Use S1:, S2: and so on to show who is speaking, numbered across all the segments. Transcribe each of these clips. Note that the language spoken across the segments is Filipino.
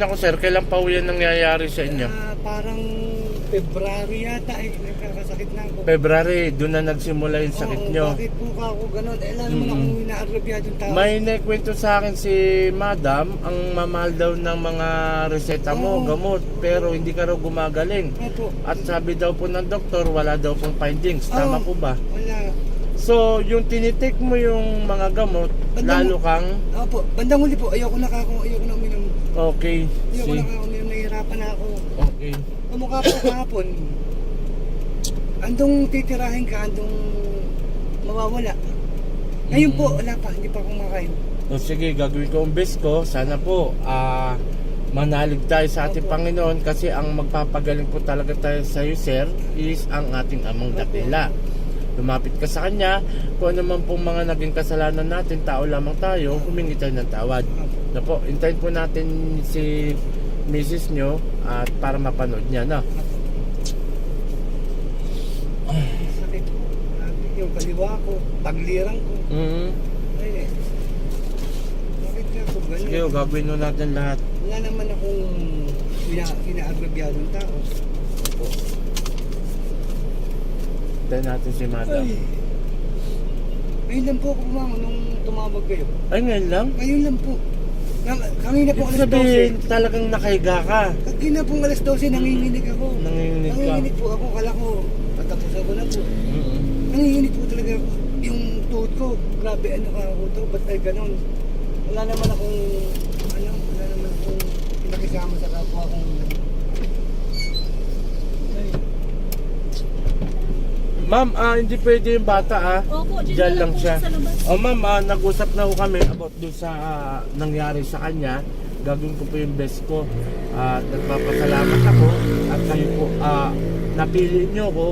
S1: Ako sir, kailan pa yan nangyayari sa inyo?
S2: Ah, parang February yata eh, nagkakasakit na ako.
S1: February, doon na nagsimula yung sakit
S2: Oo,
S1: nyo.
S2: Bakit po ka ako ganun? Eh, lalo mo
S1: Mm.
S2: akong inaagrabyadong tao.
S1: May naikwento sa akin si madam, ang mamahal daw ng mga reseta mo,
S2: Oo.
S1: gamot, pero hindi ka raw gumagaling.
S2: Opo.
S1: At sabi daw po ng doktor, wala daw pong findings. Tama
S2: Oo.
S1: po ba?
S2: Wala.
S1: So, yung tinitik mo yung mga gamot,
S2: Bandang-
S1: lalo kang
S2: Opo, bandang huli po, ayoko na kako, ayoko na uminom.
S1: Okay.
S2: Ayoko
S1: Si,
S2: na kako uminom, nahihirapan na ako.
S1: okay.
S2: Kamukha po kahapon. Andong titirahin ka, andong mawawala. Ngayon po,
S1: Mm.
S2: wala pa, hindi pa ako makain.
S1: O sige, gagawin ko ang best ko. Sana po, ah, manalig tayo sa ating
S2: Opo.
S1: Panginoon kasi ang magpapagaling po talaga tayo sa iyo, sir, is ang ating amang dakila. Lumapit ka sa Kanya, kung ano man pong mga naging kasalanan natin, tao lamang tayo, humingi tayo ng tawad.
S2: Opo.
S1: Na po, hintayin po natin si Mrs. nyo at para mapanood niya, no?
S2: Sakit. Grabe, Yung kaliwa ko, taglirang ko.
S1: Mm
S2: Ay, eh. Bakit ganun?
S1: Sige, o, gagawin nun natin lahat.
S2: Wala naman akong ina inaagrabyadong tao.
S1: Opo. Hintayin natin si Madam.
S2: Ay. Ngayon lang po ako kumama nung tumawag kayo.
S1: Ay, ngayon lang?
S2: Ngayon lang po. Kanina po alas
S1: sabihin,
S2: 12.
S1: talagang nakahiga ka.
S2: Kanina po alas 12, nanginginig ako.
S1: Nanginginig ka.
S2: Nanginginig po ako. Kala ko, patapusan ko na po.
S1: Mm-mm.
S2: Nanginginig po talaga ako. Yung tuhod ko, grabe ano ka ako to. Ba't ay ganun? Wala naman akong, ano, wala naman akong pinakisama sa kapwa kong
S1: Ma'am, ah, hindi pwede yung bata ah.
S3: Opo, dyan
S1: Diyan lang
S3: po
S1: siya.
S3: sa labas.
S1: Oh ma'am, ah, nag-usap na ho kami about dun sa ah, nangyari sa kanya. Gagawin ko po yung best ko. At nagpapasalamat ako at kayo po ah, napili niyo ko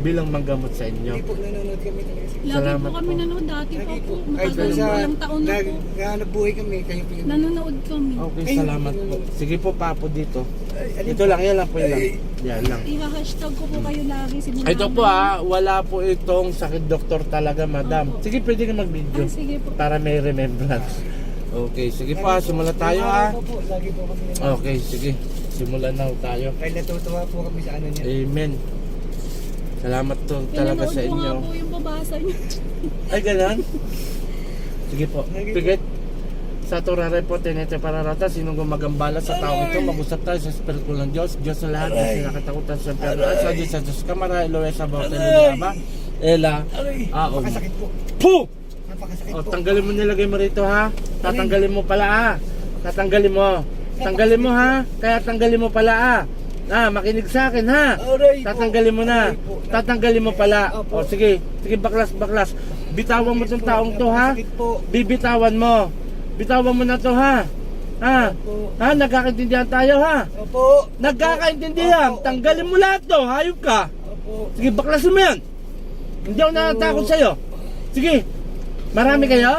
S1: bilang manggamot sa inyo.
S2: Hindi po nanonood kami talaga. sa-
S3: Lagi
S1: Salamat
S3: po kami
S1: po.
S3: nanonood dati pa
S2: Lagi
S3: po.
S2: po. Kahit
S3: Matagal
S2: sa
S3: po, ilang taon na po.
S2: naghanap buhay kami, kayo po yun.
S3: Nanonood kami.
S1: Okay,
S2: Ayun,
S1: salamat po. Sige po papo dito.
S2: Ay, alin
S1: Ito lang, yan lang po yan lang.
S2: Ay.
S1: Yan lang.
S3: Iha-hashtag ko po kayo lagi. Simula
S1: Ito po ah, wala po itong sakit doktor talaga, madam.
S3: Opo.
S1: Sige, pwede ka mag-video.
S3: Ah, sige po.
S1: Para may remembrance. Okay, sige po, ah,
S2: po,
S1: simulan tayo ah.
S2: po, Lagi po kami nanonood.
S1: Okay, sige. Simulan na ho tayo.
S2: Kaya natutuwa po kami sa ano niya.
S1: Amen. Salamat to talaga
S3: Pinanood
S1: sa
S3: ko nga
S1: inyo.
S3: po yung babasa niyo.
S1: Ay, ganun? Sige po. Pigit. Sa turare po, tinete para rata, sinong gumagambala sa tao ito, mag-usap tayo sa Espiritu ng Diyos. Diyos na lahat, na nakatakutan sa Pero at sa Diyos, sa Diyos kamara, Elohe sa Bauta
S2: Aray.
S1: Aba, Ela,
S2: Aray,
S1: Ah, oh.
S2: napakasakit po.
S1: Puh!
S2: Napakasakit
S1: O,
S2: po.
S1: tanggalin mo nilagay mo rito ha. Tatanggalin mo pala ha. Tatanggalin mo. Tanggalin mo ha. Kaya tanggalin mo pala ha. Ah, makinig sa akin ha.
S2: Aray.
S1: Tatanggalin mo na.
S2: Aray po.
S1: Tatanggalin mo pala. O
S2: Opo.
S1: sige. Sige baklas baklas. Bitawan mo tong taong to ha.
S2: Po.
S1: Bibitawan mo. Bitawan mo na to ha. Ha?
S2: Opo.
S1: Ha? Nagkakaintindihan tayo ha.
S2: Opo.
S1: Nagkakaintindihan.
S2: Opo.
S1: Tanggalin mo lahat to. Hayop ka.
S2: Opo.
S1: Sige, baklasin mo yan. Hindi ako natatakot sa'yo. Sige. Marami kayo?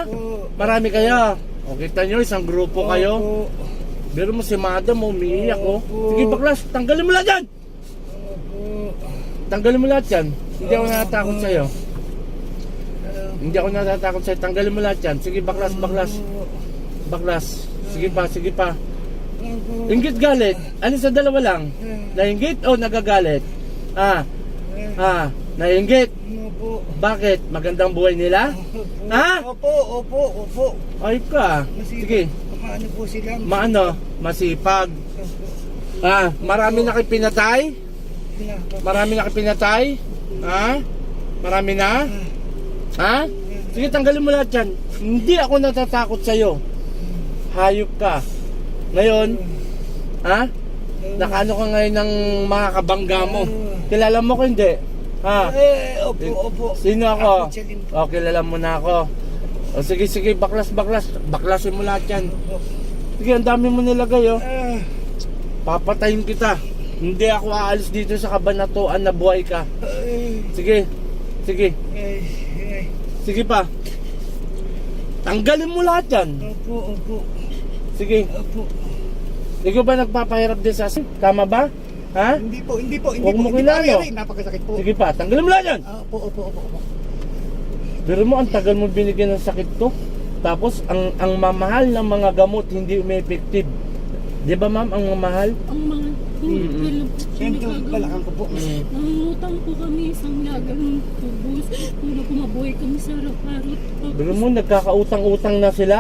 S1: Marami kayo. O kita nyo, isang grupo kayo.
S2: Opo.
S1: Pero mo si madam, umiiyak oh. Sige baklas, tanggalin mo lahat yan. Tanggalin mo lahat yan. Hindi ako natatakot sa'yo. Hindi ako natatakot sa'yo. Tanggalin mo lahat yan. Sige baklas, baklas. Baklas. Sige pa, sige pa.
S2: Opo.
S1: Inggit galit. Ano sa dalawa lang? Nainggit o nagagalit? Ah, ah, nainggit. Bakit? Magandang buhay nila? Ha?
S2: Opo, opo, opo.
S1: Ayop ka. Sige.
S2: Paano po sila?
S1: Maano? Masipag. Ah, marami na kayo pinatay? Marami na kayo pinatay? Ha? Marami na? Ha? Sige, tanggalin mo lahat yan. Hindi ako natatakot sa'yo. Hayop ka. Ngayon, ha? Nakaano ka ngayon ng mga kabangga mo? Kilala mo ko hindi? Ha?
S2: Eh, opo, opo.
S1: Sino ako?
S2: Ako, Chalin po.
S1: O, kilala mo na ako. O, sige, sige, baklas, baklas. Baklasin mo lahat yan. Sige, ang dami mo nilagay, oh. Papatayin kita. Hindi ako aalis dito sa kabanatuan na buhay ka. Sige. Sige. Sige pa. Tanggalin mo lahat yan.
S2: Opo, opo,
S1: Sige.
S2: opo.
S1: Ikaw ba nagpapahirap din sa asin? Tama ba? Ha?
S2: Hindi po, hindi po, hindi
S1: Huwag
S2: po.
S1: mo
S2: hindi
S1: kilala.
S2: Napakasakit po.
S1: Sige pa. Tanggalin mo lahat yan.
S2: Ah, Opo, opo, opo, opo.
S1: Pero mo, ang tagal mo binigyan ng sakit to. Tapos, ang ang mamahal ng mga gamot hindi umi-effective. Di ba ma'am, ang mamahal?
S3: Ang mga
S1: Mm-mm.
S3: nagagawa.
S2: balakang ko po.
S1: Mm.
S3: Nangungutang po kami isang lagang ng tubos. Puro kumabuhay kami sa araw-araw. Tapos,
S1: Biro mo, nagkakautang-utang na sila?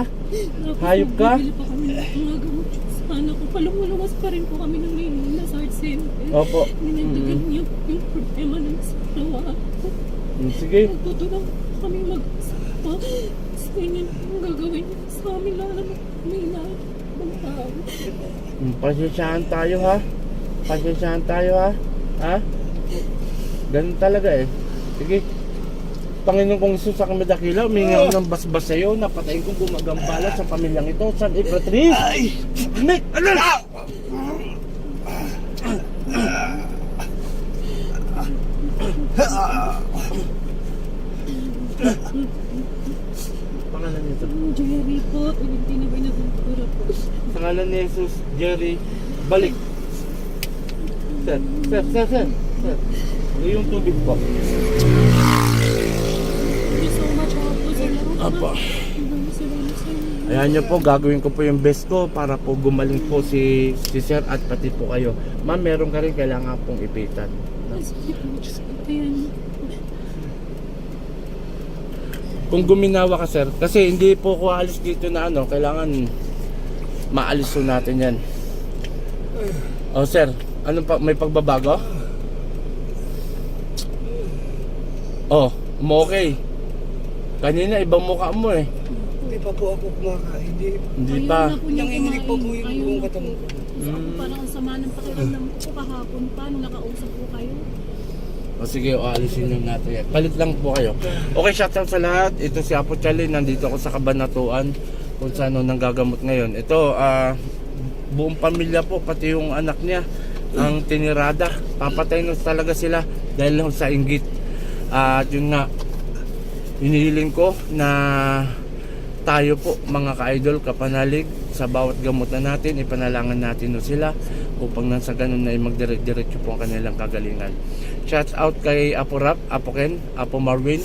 S1: hayop ka?
S3: bibili pa kami ng mga gamot sa anak ko. Palumuluwas pa rin po kami ng Maynila sa art center.
S1: Opo.
S3: Ninagdagan niya po yung problema ng sawa ko.
S1: Mm, Sige.
S3: Nagtutulong Tapos ganyan ang gagawin niya sa amin lalo na may inaabang tao.
S1: Mm, Pasensyahan tayo ha. Pasensyahan tayo ha. Ha? Ganun talaga eh. Sige. Panginoon kong Isus sa kami dakila, umingi ako ng basbas sa'yo, napatayin kong gumagambala sa pamilyang ito. San Ipatrice! Ay! Nick! Ano? Pangalan nito.
S3: Jerry po, Valentina Buenaventura po.
S1: Sa ngalan ni Jesus, Jerry, balik. Sir, sir, sir, sir. sir. Yung tubig po.
S3: Thank you so much po sa laro.
S1: Apa. Ayan nyo po, gagawin ko po yung best ko para po gumaling po si, si sir at pati po kayo. Ma'am, meron ka rin kailangan pong ipitan.
S3: Sige po, Diyos ko, tayan niyo po.
S1: Kung guminawa ka sir, kasi hindi po ko alis dito na ano, kailangan maalis po natin yan. Oh sir, ano pa, may pagbabago? Oh, mo okay. Kanina ibang mukha mo eh.
S2: Hindi pa po ako kumakain. Hindi.
S1: Hindi pa.
S2: Nanginginig po po yung buong katawan ko.
S3: Ko
S1: Mm.
S3: parang ang sama ng pakiramdam ko kahapon pa nung nakausap po kayo.
S1: O sige, o alisin nyo natin yan. Palit lang po kayo. Okay, shout out sa lahat. Ito si Apo Chali. Nandito ako sa Kabanatuan. Kung saan nang gagamot ngayon. Ito, ah, buong pamilya po, pati yung anak niya, ang tinirada. Papatay na talaga sila dahil lang sa inggit. At yun nga, hinihiling ko na tayo po mga ka-idol, kapanalig sa bawat gamot na natin, ipanalangan natin no sila upang nang sa ganun na magdire-diretso po ang kanilang kagalingan. Shout out kay Apo Rap, Apo Ken, Apo Marvin,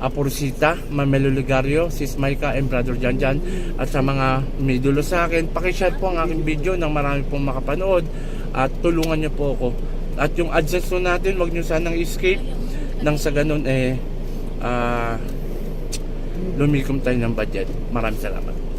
S1: Apo Rosita, Mamelo Ligario, Sis Maika, and Brother Janjan at sa mga may sa akin, pakishare po ang aking video nang marami pong makapanood at tulungan niyo po ako. At yung po natin, wag niyo sanang escape nang sa ganun eh ah lumikom tayo ng budget. Maraming salamat.